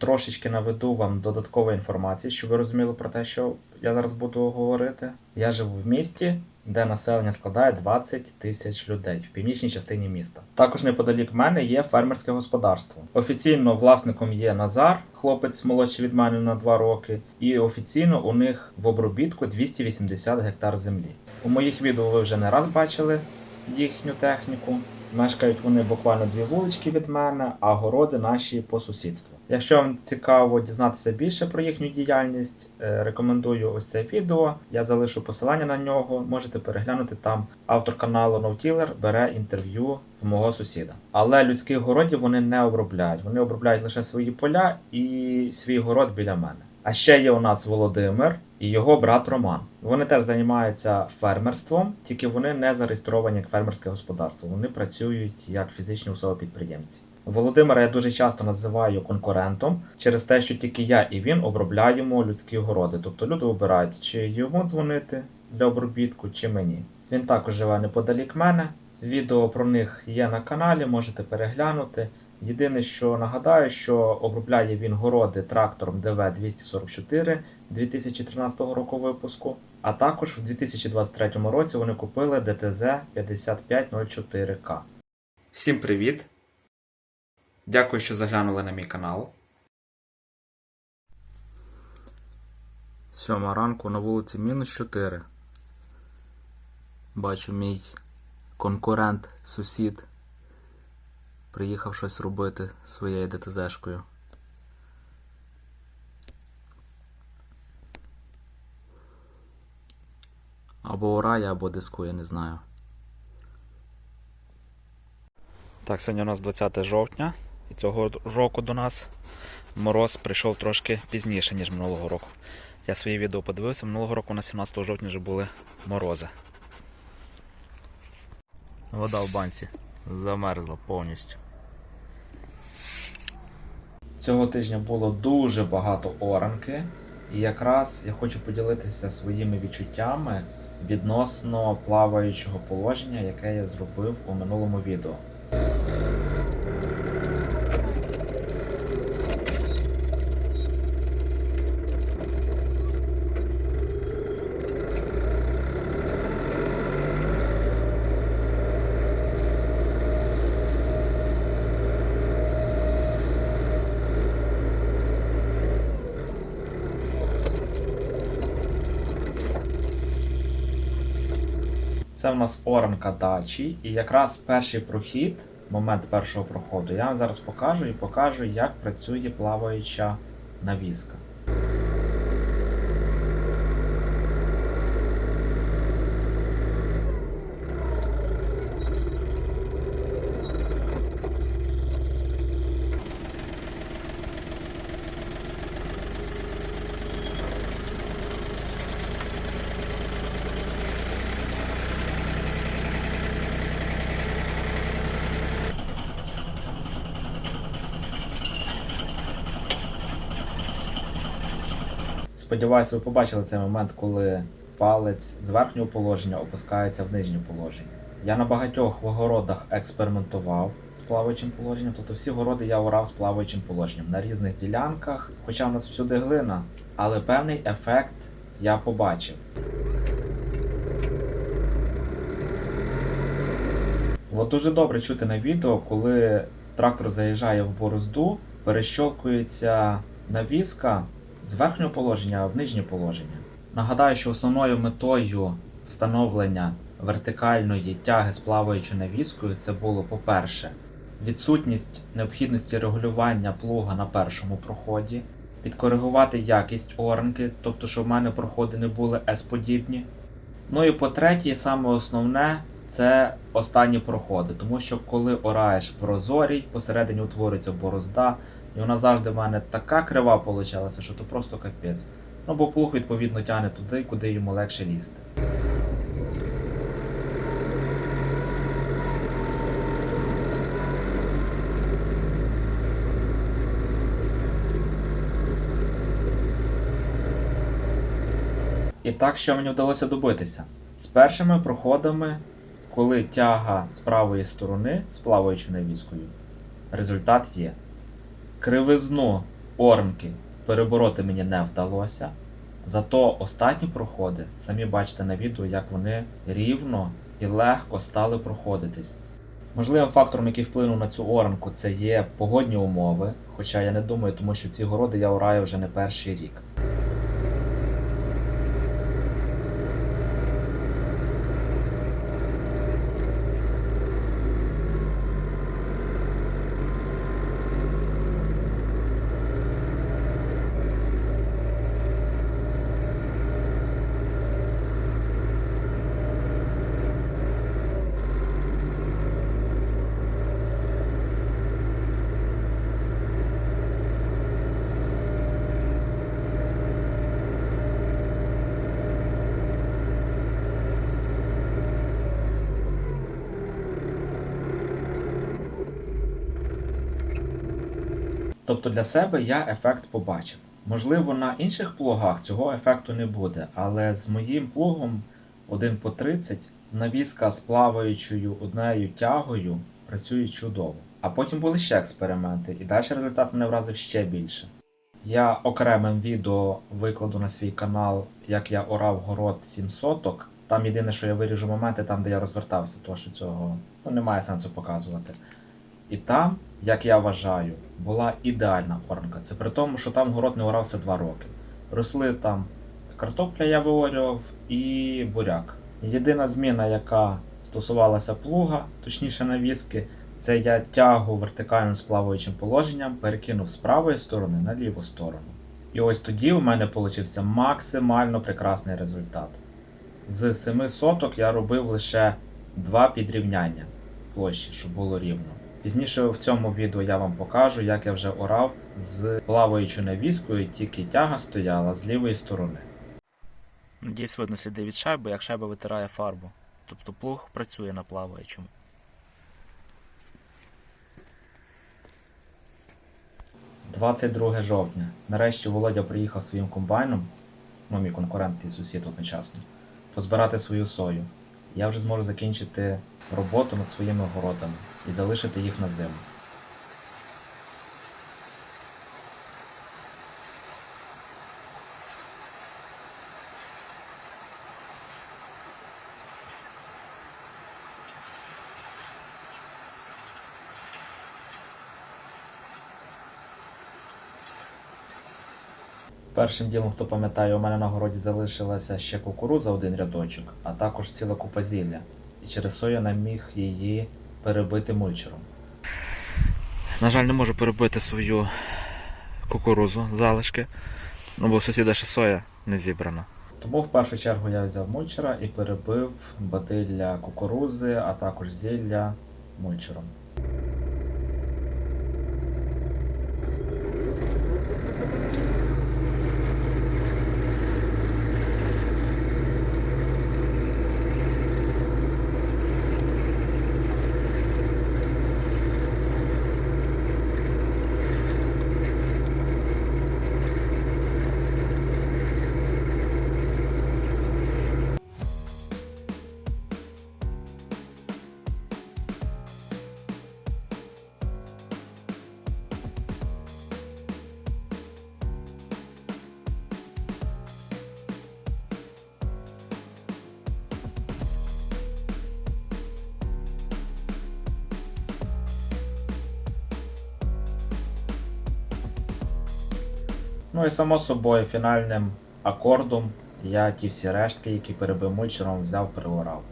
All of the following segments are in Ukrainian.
трошечки наведу вам додаткової інформації, щоб ви розуміли про те, що я зараз буду говорити. Я живу в місті, де населення складає 20 тисяч людей в північній частині міста. Також неподалік мене є фермерське господарство. Офіційно власником є Назар, хлопець молодший від мене на 2 роки, і офіційно у них в обробітку 280 гектар землі. У моїх відео ви вже не раз бачили їхню техніку. Мешкають вони буквально дві вулички від мене, а городи наші по сусідству. Якщо вам цікаво дізнатися більше про їхню діяльність, е, рекомендую ось це відео. Я залишу посилання на нього. Можете переглянути там. Автор каналу NoTiller бере інтерв'ю в мого сусіда. Але людських городів вони не обробляють. Вони обробляють лише свої поля і свій город біля мене. А ще є у нас Володимир і його брат Роман. Вони теж займаються фермерством, тільки вони не зареєстровані як фермерське господарство. Вони працюють як фізичні особи-підприємці. Володимира я дуже часто називаю конкурентом через те, що тільки я і він обробляємо людські городи. Тобто люди обирають, чи йому дзвонити для обробітку, чи мені. Він також живе неподалік мене. Відео про них є на каналі, можете переглянути. Єдине, що нагадаю, що обробляє він городи трактором ДВ-244 2013 року випуску, а також в 2023 році вони купили ДТЗ 5504К. Всім привіт! Дякую, що заглянули на мій канал. Сьома ранку на вулиці мінус 4. Бачу мій конкурент, сусід приїхав щось робити своєю ДТЗшкою. Або орає, або дискує, не знаю. Так, сьогодні у нас 20 жовтня, і цього року до нас мороз прийшов трошки пізніше, ніж минулого року. Я своє відео подивився, минулого року на 17 жовтня вже були морози. Вода в банці замерзла повністю. Цього тижня було дуже багато оранки, і якраз я хочу поділитися своїми відчуттями відносно плаваючого положення, яке я зробив у минулому відео. Це в нас оранка дачі, і якраз перший прохід, момент першого проходу, я вам зараз покажу і покажу, як працює плаваюча навіска. Сподіваюся, ви побачили цей момент, коли палець з верхнього положення опускається в нижнє положення. Я на багатьох огородах експериментував з плаваючим положенням, тобто всі городи я орав з плаваючим положенням на різних ділянках, хоча в нас всюди глина, але певний ефект я побачив. От дуже добре чути на відео, коли трактор заїжджає в борозду, перещолкується навіска з верхнього положення в нижнє положення. Нагадаю, що основною метою встановлення вертикальної тяги з плаваючою навіскою це було, по-перше, відсутність необхідності регулювання плуга на першому проході, підкоригувати якість оранки, тобто, щоб в мене проходи не були S-подібні. Ну і по-третє, саме основне це останні проходи, тому що коли ораєш в розорій, посередині утворюється борозда, і вона завжди в мене така крива получалася, що то просто капець. Ну бо плуг відповідно тягне туди, куди йому легше лізти. І так, що мені вдалося добитися? З першими проходами, коли тяга з правої сторони з плаваючою навіскою, результат є. Кривизну ормки перебороти мені не вдалося. Зато останні проходи, самі бачите на відео, як вони рівно і легко стали проходитись. Можливим фактором, який вплинув на цю оранку, це є погодні умови. Хоча я не думаю, тому що ці городи я ораю вже не перший рік. Тобто для себе я ефект побачив. Можливо, на інших плугах цього ефекту не буде, але з моїм плугом 1 по 30 навіска з плаваючою однею тягою працює чудово. А потім були ще експерименти, і далі результат мене вразив ще більше. Я окремим відео викладу на свій канал, як я орав город 7 соток. Там єдине, що я виріжу моменти, там, де я розвертався, тому що цього ну, немає сенсу показувати. І там, як я вважаю, була ідеальна оранка. Це при тому, що там город не орався 2 роки. Росли там картопля, я виорював, і буряк. Єдина зміна, яка стосувалася плуга, точніше навіски, це я тягу вертикальним з плаваючим положенням перекинув з правої сторони на ліву сторону. І ось тоді у мене вийшов максимально прекрасний результат. З 7 соток я робив лише два підрівняння площі, щоб було рівно. Пізніше в цьому відео я вам покажу, як я вже орав з плаваючою навіскою, тільки тяга стояла з лівої сторони. Надіюсь, видно сліди від шайби, як шайба витирає фарбу. Тобто плуг працює на плаваючому. «22 жовтня. Нарешті Володя приїхав своїм комбайном, ну мій конкурент і сусід одночасно, позбирати свою сою. Я вже зможу закінчити роботу над своїми городами і залишити їх на зиму. Першим ділом, хто пам'ятає, у мене на городі залишилася ще кукуруза один рядочок, а також ціла купа зілля. І через то я не міг її перебити мульчером. На жаль, не можу перебити свою кукурузу, залишки, ну бо у сусіда ще соя не зібрана. Тому в першу чергу я взяв мульчера і перебив бадилля кукурузи, а також зілля мульчером. Ну і само собою фінальним акордом я ті всі рештки, які перебив мульчером, взяв, переорав.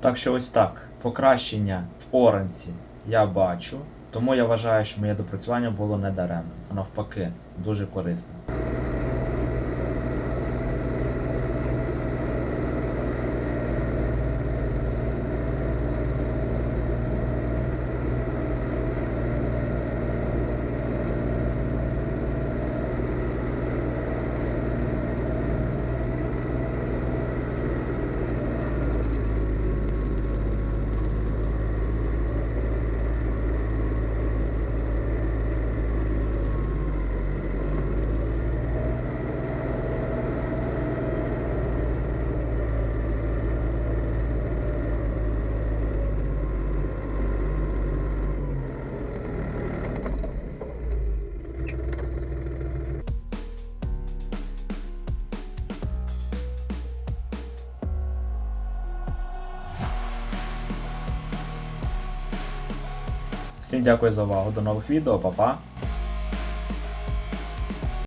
Так що ось так, покращення в оранці я бачу, тому я вважаю, що моє допрацювання було не даремним, а навпаки, дуже корисним. Всім дякую за увагу. До нових відео, па-па.